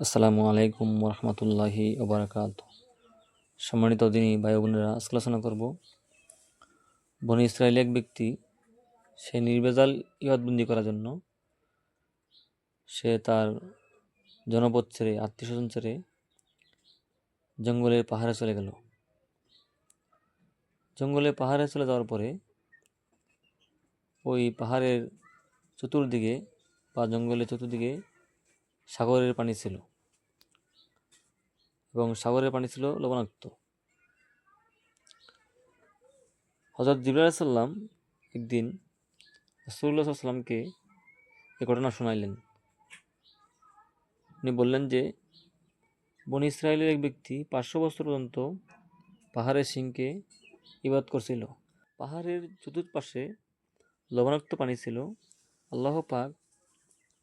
আসসালামু আলাইকুম রহমতুল্লাহি ওবরাকাত। সম্মানিত দিনী ভাই বোনেরা, আজকে আলোচনা করব, বনি ইসরায়েল এক ব্যক্তি, সে নির্বেজাল ইয়দবন্দি করার জন্য, সে তার জনপদ ছেড়ে আত্মীয় স্বজন ছেড়ে জঙ্গলের পাহাড়ে চলে গেল। জঙ্গলে পাহাড়ে চলে যাওয়ার পরে, ওই পাহাড়ের চতুর্দিকে বা জঙ্গলের চতুর্দিকে সাগরের পানি ছিল। এবং সাগরের পানি ছিল লবণাক্ত। হজরত জিবরাল সাল্লাম একদিন রসুল্লাহ সাল্লামকে এ ঘটনা শোনাইলেন। উনি বললেন যে, বন ইসরায়েলের এক ব্যক্তি পাঁচশো বছর পর্যন্ত পাহাড়ের সিংকে ইবাদ করছিল। পাহাড়ের চতুর্পাশে লবণাক্ত পানি ছিল। আল্লাহ পাক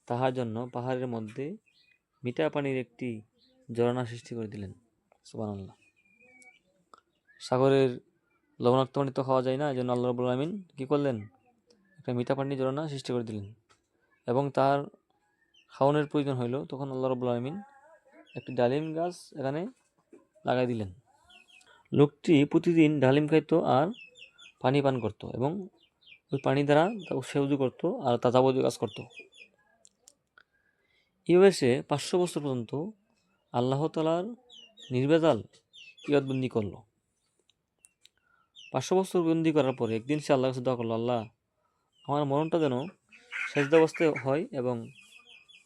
তাহার জন্য পাহাড়ের মধ্যে মিঠা পানির একটি ঝরনা সৃষ্টি করে দিলেন, সুবহানাল্লাহ। সাগরের লবণাক্ত পানি তো খাওয়া যায় না এই জন্য আল্লাহ রবুল আলমিন কী করলেন? একটা মিঠা পানি ঝরনা সৃষ্টি করে দিলেন এবং তার খাওয়ানোর প্রয়োজন হইল, তখন আল্লাহ রবুল আলমিন একটি ডালিম গাছ এখানে লাগাই দিলেন। লোকটি প্রতিদিন ডালিম খাইত আর পানি পান করত এবং ওই পানি দ্বারা সে উজু করতো আর তা যাবতীয় কাজ করতো। সে পাঁচশো বছর পর্যন্ত আল্লাহ তালার নির্বেজাল ইয়দবন্দি করল। পাঁচশো বছর বন্দি করার পরে একদিন সে আল্লাহ কাছে করল, আল্লাহ, আমার মরণটা যেন সেজদা অবস্থায় হয় এবং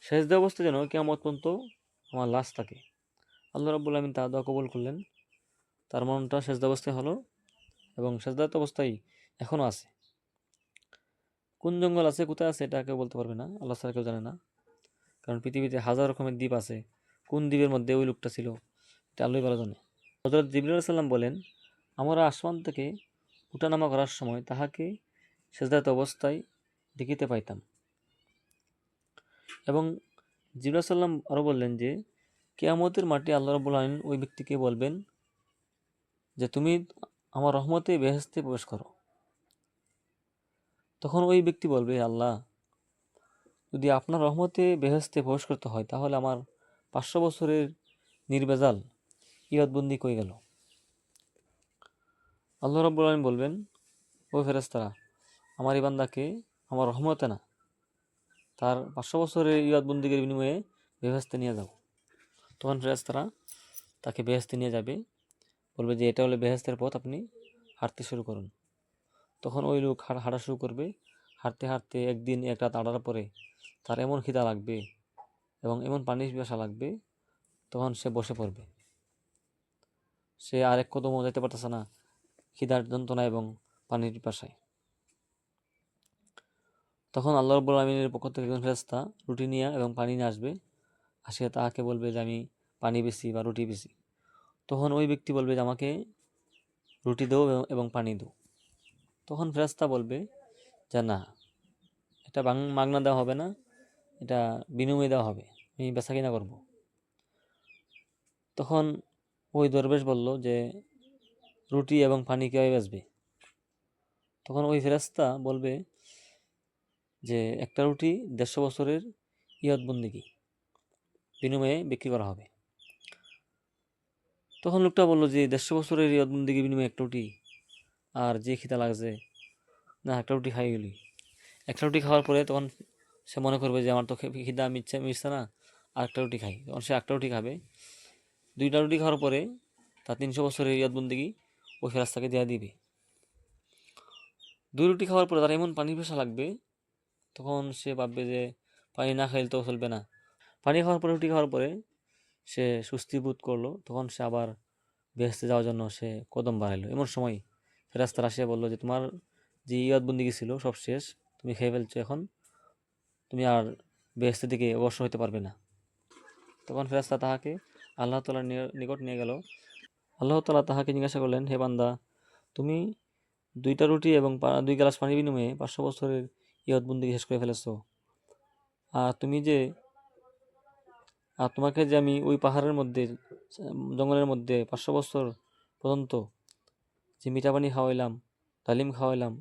সেজদা অবস্থায় যেন কেমন পর্যন্ত আমার লাশ থাকে। আল্লাহ রাবুল আলমিন তা দোয়া কবল করলেন। তার মরণটা সেজদা অবস্থায় হলো এবং সেজদাত অবস্থায় এখনও আছে। কোন জঙ্গল আছে, কোথায় আছে, এটা কেউ বলতে পারবে না। আল্লাহ ছাড়া কেউ জানে না। কারণ পৃথিবীতে হাজার রকমের দ্বীপ আছে। কোন দ্বীপের মধ্যে ওই লোকটা ছিল? এটা আল্লাহ ভালো জানে। হজরত জিবরুল সাল্লাম বলেন, আমরা আসমান থেকে উঠানামা করার সময় তাহাকে সেজদাত অবস্থায় দেখিতে পাইতাম। এবং জিবরা সাল্লাম আরও বললেন যে, কেয়ামতের মাটি আল্লাহ রবুল আলমিন ওই ব্যক্তিকে বলবেন যে, তুমি আমার রহমতে বেহেস্তে প্রবেশ করো। তখন ওই ব্যক্তি বলবে, আল্লাহ, যদি আপনার রহমতে বেহেস্তে প্রবেশ করতে হয়, তাহলে আমার পাঁচশো বছরের নির্বেজাল ইয়দবন্দি কই গেল? আল্লাহ রব্বুল আলম বলবেন, ও ফেরেস্তারা আমার এই বান্দাকে আমার রহমতে না, তার পাঁচশো বছরের ইয়দবন্দিকের বিনিময়ে বেহেস্তে নিয়ে যাও। তখন ফেরেস্তারা তাকে বেহেস্তে নিয়ে যাবে, বলবে যে, এটা হলে বেহেস্তের পথ, আপনি হাঁটতে শুরু করুন। তখন ওই লোক হাঁটা শুরু করবে, হাঁটতে হাঁটতে একদিন এক রাত আড়ার পরে তার এমন খিদা লাগবে এবং এমন পানির পিপাসা লাগবে, তখন সে বসে পড়বে। সে আর আরেক কদমও যেতে পারতেছে না, খিদার যন্ত্রণা এবং পানির পিপাসায় তখন আল্লাহ রব্বুল পক্ষ থেকে একজন ফেরেস্তা রুটি নিয়ে এবং পানি নিয়ে আসবে। আসিয়া তাহাকে বলবে যে, আমি পানি বেশি বা রুটি বেশি। তখন ওই ব্যক্তি বলবে যে, আমাকে রুটি দেও এবং পানি দেও। তখন ফেরেস্তা বলবে যে, না, এটা মাগনা দেওয়া হবে না। এটা বিনিময় দেওয়া হবে, আমি বেচা কিনা করব। তখন ওই দরবেশ বলল যে, রুটি এবং পানি কীভাবে বেচবে? তখন ওই ফেরাস্তা বলবে যে, একটা রুটি দেড়শো বছরের ইয়দবন্দিগি বিনিময়ে বিক্রি করা হবে। তখন লোকটা বলল যে, দেড়শো বছরের ইয়দবন্দিগি বিনিময়ে একটা রুটি, আর যে খিদা লাগছে, না, একটা রুটি খাই গেলি। একটা রুটি খাওয়ার পরে তখন সে মনে করবে যে আমার তো খিদা মিটছে মিটছে না আর একটা রুটি খাই। তখন সে একটা রুটি খাবে। দুইটা রুটি খাওয়ার পরে তার তিনশো বছরের ইয়াদবন্দিগি ওই ফেরাস্তাকে দেওয়া দিবে। দুই রুটি খাওয়ার পরে তার এমন পানি পেশা লাগবে, তখন সে ভাববে যে পানি না খাইলে তো চলবে না। পানি খাওয়ার পরে, রুটি খাওয়ার পরে সে সুস্থি বোধ করল, তখন সে আবার বেহেস্তে যাওয়ার জন্য সে কদম বাড়াইলো। এমন সময় ফেরাস্তার আসিয়া বলল যে, তোমার যে ইয়াদবন্দিগি ছিল সব শেষ, তুমি খেয়ে ফেলছো এখন। তুমি আর বেহেস্তের দিকে অবশ্য হইতে পারবে না। তখন ফেরাস্তা তাহাকে আল্লাহ তালার নিকট নিয়ে গেল। আল্লাহ তালা তাহাকে জিজ্ঞাসা করলেন, হে বান্দা, তুমি দুইটা রুটি এবং দুই গ্লাস পানি বিনিময়ে পাঁচশো বছরের ইয়দবন্দিকে শেষ করে ফেলেছ। আর তুমি যে, আর তোমাকে যে আমি ওই পাহাড়ের মধ্যে, জঙ্গলের মধ্যে পাঁচশো বছর পর্যন্ত যে মিঠা পানি খাওয়াইলাম, ডালিম খাওয়াইলাম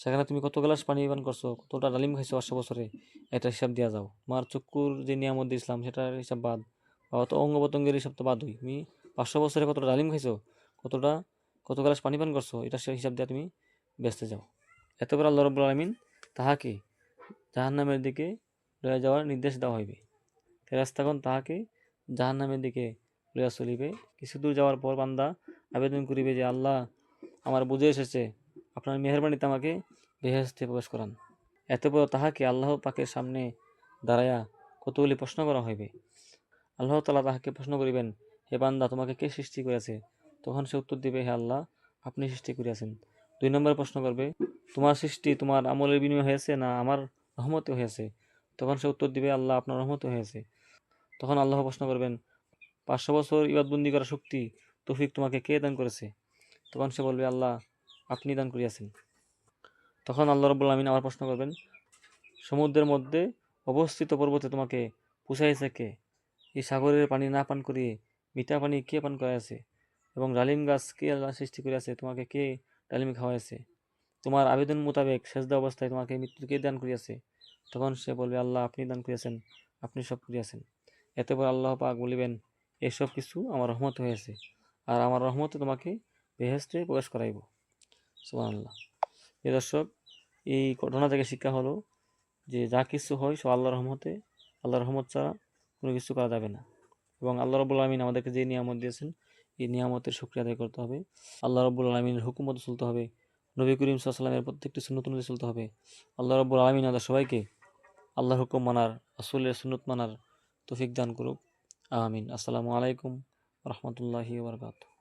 সেখানে তুমি কত গ্লাস পানি পান করছ? কতটা ডালিম খাইছো পাঁচশো বছরে? এটা হিসাব দেওয়া যাও। তোমার চক্ষুর যে নিয়ামত দিয়েছিলাম সেটার হিসাব বাদ। বা অত অঙ্গ প্রত্যঙ্গের হিসাব তো বাদ হই তুমি পাঁচশো বছরে কতটা ডালিম খাইছো? কতটা, কত গ্লাস পানি পান করছ? এটা সে হিসাব দিয়ে তুমি বেচতে যাও। এত করে আল্লাহ রব্বুল আলমিন তাহাকে জাহান্নামের দিকে লইয়া যাওয়ার নির্দেশ দেওয়া হইবে। ফেরাস্তাগণ তাহাকে জাহান্নামের দিকে লইয়া চলিবে। কিছু দূর যাওয়ার পর বান্দা আবেদন করিবে যে, আল্লাহ আমার বুঝে এসেছে আপনার মেহরবানিতে আমাকে বেহেস্তে প্রবেশ করান। এত বড় তাহাকে আল্লাহ পাকের সামনে দাঁড়াইয়া কতগুলি প্রশ্ন করা হইবে? আল্লাহ তালা তাহাকে প্রশ্ন করিবেন, হে বান্দা, তোমাকে কে সৃষ্টি করেছে তখন সে উত্তর দিবে, হে আল্লাহ, আপনি সৃষ্টি করিয়াছেন। দুই নম্বর প্রশ্ন করবে, তোমার সৃষ্টি তোমার আমলের বিনিময় হয়েছে না আমার রহমতে হয়েছে? তখন সে উত্তর দিবে, আল্লাহ, আপনার রহমতে হয়েছে। তখন আল্লাহ প্রশ্ন করবেন, পাঁচশো বছর ইবাদবন্দি করার শক্তি, তৌফিক তোমাকে কে দান করেছে? তখন সে বলবে, আল্লাহ আপনি দান করিয়াছেন। তখন আল্লাহ রব্বুল আমিন আবার প্রশ্ন করবেন, সমুদ্রের মধ্যে অবস্থিত পর্বতে তোমাকে পুষাইছে কে? এই সাগরের পানি না পান করিয়ে মিঠা পানি কে পান করাইছে এবং ডালিম গাছ কে আল্লাহ সৃষ্টি করিয়াছে? তোমাকে কে ডালিম খাওয়াইছে তোমার আবেদন মোতাবেক সেজদা অবস্থায় তোমাকে মৃত্যু কে দান করিয়াছে? তখন সে বলবে, আল্লাহ, আপনি দান করিয়াছেন, আপনি সব করিয়াছেন। এতপর আল্লাহ পাক বলিবেন, এসব কিছু আমার রহমত হয়েছে, আর আমার রহমতে তোমাকে বেহেস্তে প্রবেশ করাইব। সুবহানাল্লাহ। এ দর্শক, এই ঘটনা থেকে শিক্ষা হলো যে যা কিছু হয় সব আল্লাহর রহমতে, আল্লাহর রহমত ছাড়া কোনো কিছু করা যাবে না। এবং আল্লাহ রবুল আলমিন আমাদেরকে যে নিয়ামত দিয়েছেন, এই নিয়ামতের শুক্রিয়া আদায় করতে হবে। আল্লাহ রব্বুল আলমিনের হুকুমত চলতে হবে। নবী করিম সাল্লামের প্রত্যেকটি সুন্নত অনুযায়ী চলতে হবে। আল্লাহ রব্বুল আলমিন আমাদের সবাইকে আল্লাহর হুকুম মানার আসলের সুন্নত মানার তৌফিক দান করুক। আমিন। আসসালামু আলাইকুম রহমতুল্লাহি বারকাতুহ।